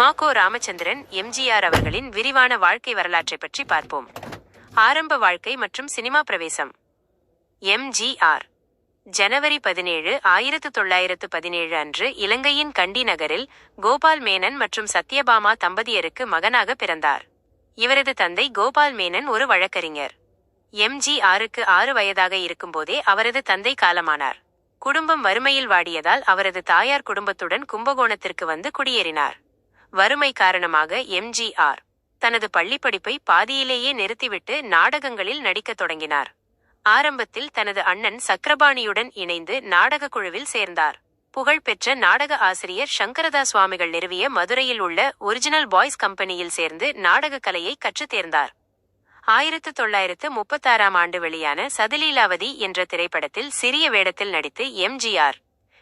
மாக்கோ ராமச்சந்திரன் எம்ஜிஆர் அவர்களின் விரிவான வாழ்க்கை வரலாற்றை பற்றி பார்ப்போம். ஆரம்ப வாழ்க்கை மற்றும் சினிமா பிரவேசம். எம்ஜிஆர். ஜனவரி பதினேழு ஆயிரத்து தொள்ளாயிரத்து பதினேழு அன்று இலங்கையின் கண்டி நகரில் கோபால் மேனன் மற்றும் சத்யபாமா தம்பதியருக்கு மகனாக பிறந்தார். இவரது தந்தை கோபால் மேனன் ஒரு வழக்கறிஞர். எம்ஜிஆருக்கு ஆறு வயதாக இருக்கும்போதே அவரது தந்தை காலமானார். குடும்பம் வறுமையில் வாடியதால் அவரது தாயார் குடும்பத்துடன் கும்பகோணத்திற்கு வந்து குடியேறினார். வறுமை காரணமாக எம்ஜிஆர் தனது பள்ளிப்படிப்பை பாதியிலேயே நிறுத்திவிட்டு நாடகங்களில் நடிக்கத் தொடங்கினார். ஆரம்பத்தில் தனது அண்ணன் சக்கரபாணியுடன் இணைந்து நாடகக் குழுவில் சேர்ந்தார் புகழ்பெற்ற நாடக ஆசிரியர் சங்கரதா சுவாமிகள் நிறுவிய மதுரையில் உள்ள ஒரிஜினல் பாய்ஸ் கம்பெனியில் சேர்ந்து நாடகக் கலையை கற்றுத் தேர்ந்தார். ஆயிரத்து தொள்ளாயிரத்து முப்பத்தாறாம் ஆண்டு வெளியான சதிலீலாவதி என்ற திரைப்படத்தில் சிறிய வேடத்தில் நடித்து எம்ஜிஆர்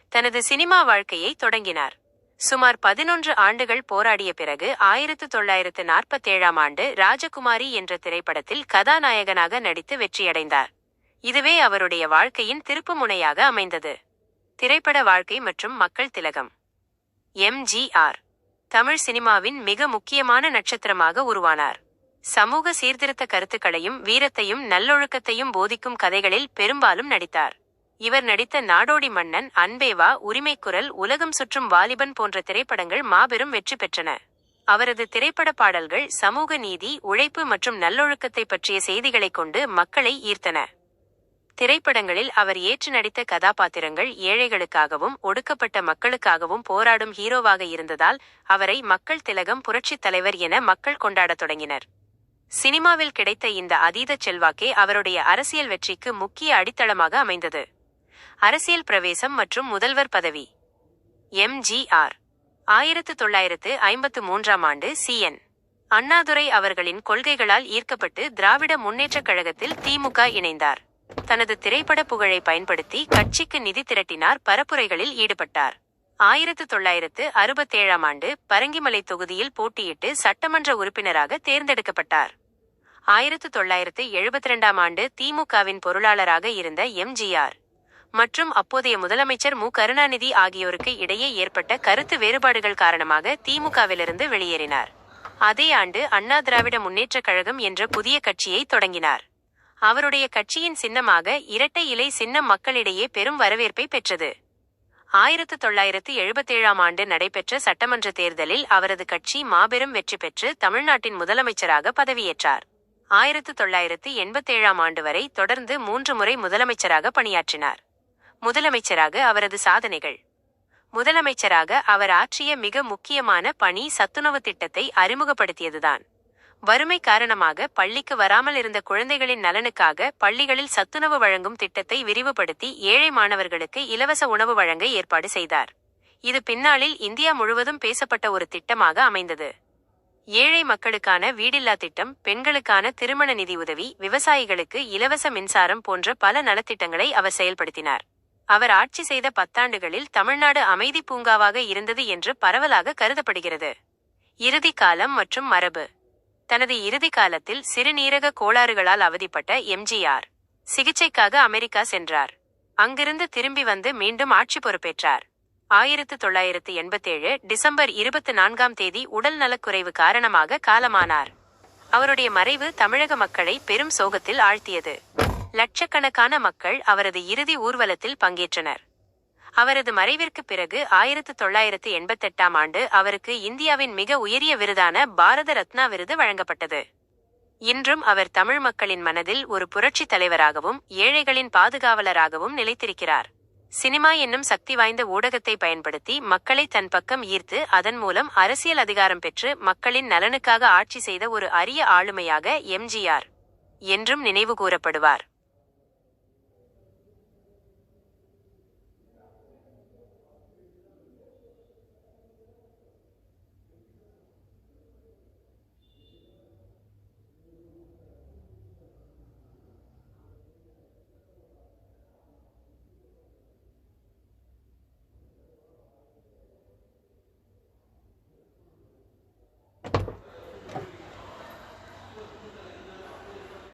தனது சினிமா வாழ்க்கையை தொடங்கினார். சுமார் பதினொன்று ஆண்டுகள் போராடிய பிறகு ஆயிரத்து தொள்ளாயிரத்து நாற்பத்தேழாம் ஆண்டு ராஜகுமாரி என்ற திரைப்படத்தில் கதாநாயகனாக நடித்து வெற்றியடைந்தார். இதுவே அவருடைய வாழ்க்கையின் திருப்புமுனையாக அமைந்தது. திரைப்பட வாழ்க்கை மற்றும் மக்கள் திலகம். எம்ஜிஆர் தமிழ் சினிமாவின் மிக முக்கியமான நட்சத்திரமாக உருவானார். சமூக சீர்திருத்த கருத்துக்களையும் வீரத்தையும் நல்லொழுக்கத்தையும் போதிக்கும் கதைகளில் பெரும்பாலும் நடித்தார். இவர் நடித்த நாடோடி மன்னன் அன்பேவா உரிமைக்குரல் உலகம் சுற்றும் வாலிபன் போன்ற திரைப்படங்கள் மாபெரும் வெற்றி பெற்றன. அவரது திரைப்பட பாடல்கள் சமூக நீதி உழைப்பு மற்றும் நல்லொழுக்கத்தை பற்றிய செய்திகளைக் கொண்டு மக்களை ஈர்த்தன. திரைப்படங்களில் அவர் ஏற்று நடித்த கதாபாத்திரங்கள் ஏழைகளுக்காகவும் ஒடுக்கப்பட்ட மக்களுக்காகவும் போராடும் ஹீரோவாக இருந்ததால் அவரை மக்கள் திலகம் புரட்சித் தலைவர் என மக்கள் கொண்டாடத் தொடங்கினர். சினிமாவில் கிடைத்த இந்த அதீத செல்வாக்கே அவருடைய அரசியல் வெற்றிக்கு முக்கிய அடித்தளமாக அமைந்தது. அரசியல் பிரவேசம் மற்றும் முதல்வர் பதவி. எம்ஜிஆர் ஆயிரத்து தொள்ளாயிரத்து ஐம்பத்து மூன்றாம் ஆண்டு சிஎன் அண்ணாதுரை அவர்களின் கொள்கைகளால் ஈர்க்கப்பட்டு திராவிட முன்னேற்றக் கழகத்தில் திமுக இணைந்தார். தனது திரைப்பட புகழை பயன்படுத்தி கட்சிக்கு நிதி திரட்டினார் பரப்புரைகளில் ஈடுபட்டார். ஆயிரத்து தொள்ளாயிரத்து அறுபத்தேழாம் ஆண்டு பரங்கிமலை தொகுதியில் போட்டியிட்டு சட்டமன்ற உறுப்பினராக தேர்ந்தெடுக்கப்பட்டார். ஆயிரத்து தொள்ளாயிரத்து எழுபத்தி ரெண்டாம் ஆண்டு திமுகவின் பொருளாளராக இருந்த எம்ஜிஆர் மற்றும் அப்போதைய முதலமைச்சர் மு. கருணாநிதி ஆகியோருக்கு இடையே ஏற்பட்ட கருத்து வேறுபாடுகள் காரணமாக திமுகவிலிருந்து வெளியேறினார். அதே ஆண்டு அண்ணா திராவிட முன்னேற்றக் கழகம் என்ற புதிய கட்சியை தொடங்கினார். அவருடைய கட்சியின் சின்னமாக இரட்டை இலை சின்னம் மக்களிடையே பெரும் வரவேற்பை பெற்றது. ஆயிரத்து தொள்ளாயிரத்து எழுபத்தேழாம் ஆண்டு நடைபெற்ற சட்டமன்ற தேர்தலில் அவரது கட்சி மாபெரும் வெற்றி பெற்று தமிழ்நாட்டின் முதலமைச்சராக பதவியேற்றார். ஆயிரத்து தொள்ளாயிரத்து எண்பத்தேழாம் ஆண்டு வரை தொடர்ந்து மூன்று முறை முதலமைச்சராக பணியாற்றினார். முதலமைச்சராக அவரது சாதனைகள். முதலமைச்சராக அவர் ஆற்றிய மிக முக்கியமான பணி சத்துணவு திட்டத்தை அறிமுகப்படுத்தியதுதான். வறுமை காரணமாக பள்ளிக்கு வராமல் இருந்த குழந்தைகளின் நலனுக்காக பள்ளிகளில் சத்துணவு வழங்கும் திட்டத்தை விரிவுபடுத்தி ஏழை மாணவர்களுக்கு இலவச உணவு வழங்க ஏற்பாடு செய்தார். இது பின்னாளில் இந்தியா முழுவதும் பேசப்பட்ட ஒரு திட்டமாக அமைந்தது. ஏழை மக்களுக்கான வீடில்லா திட்டம் பெண்களுக்கான திருமண நிதி உதவி விவசாயிகளுக்கு இலவச மின்சாரம் போன்ற பல நலத்திட்டங்களை அவர் செயல்படுத்தினார். அவர் ஆட்சி செய்த பத்தாண்டுகளில் தமிழ்நாடு அமைதி பூங்காவாக இருந்தது என்று பரவலாக கருதப்படுகிறது. இறுதி காலம் மற்றும் மரபு. தனது இறுதி காலத்தில் சிறுநீரக கோளாறுகளால் அவதிப்பட்ட எம்ஜிஆர் சிகிச்சைக்காக அமெரிக்கா சென்றார். அங்கிருந்து திரும்பி வந்து மீண்டும் ஆட்சி பொறுப்பேற்றார். ஆயிரத்து தொள்ளாயிரத்து எண்பத்தேழு டிசம்பர் இருபத்தி நான்காம் தேதி உடல் நலக்குறைவு காரணமாக காலமானார். அவருடைய மறைவு தமிழக மக்களை பெரும் சோகத்தில் ஆழ்த்தியது. லட்சக்கணக்கான மக்கள் அவரது இறுதி ஊர்வலத்தில் பங்கேற்றனர். அவரது மறைவிற்கு பிறகு ஆயிரத்து தொள்ளாயிரத்து எண்பத்தெட்டாம் ஆண்டு அவருக்கு இந்தியாவின் மிக உயரிய விருதான பாரத ரத்னா விருது வழங்கப்பட்டது. இன்றும் அவர் தமிழ் மக்களின் மனதில் ஒரு புரட்சித் தலைவராகவும் ஏழைகளின் பாதுகாவலராகவும் நிலைத்திருக்கிறார். சினிமா என்னும் சக்தி வாய்ந்த ஊடகத்தை பயன்படுத்தி மக்களை தன் பக்கம் ஈர்த்து அதன் மூலம் அரசியல் அதிகாரம் பெற்று மக்களின் நலனுக்காக ஆட்சி செய்த ஒரு அரிய ஆளுமையாக எம்ஜிஆர் என்றும் நினைவு கூறப்படுவார்.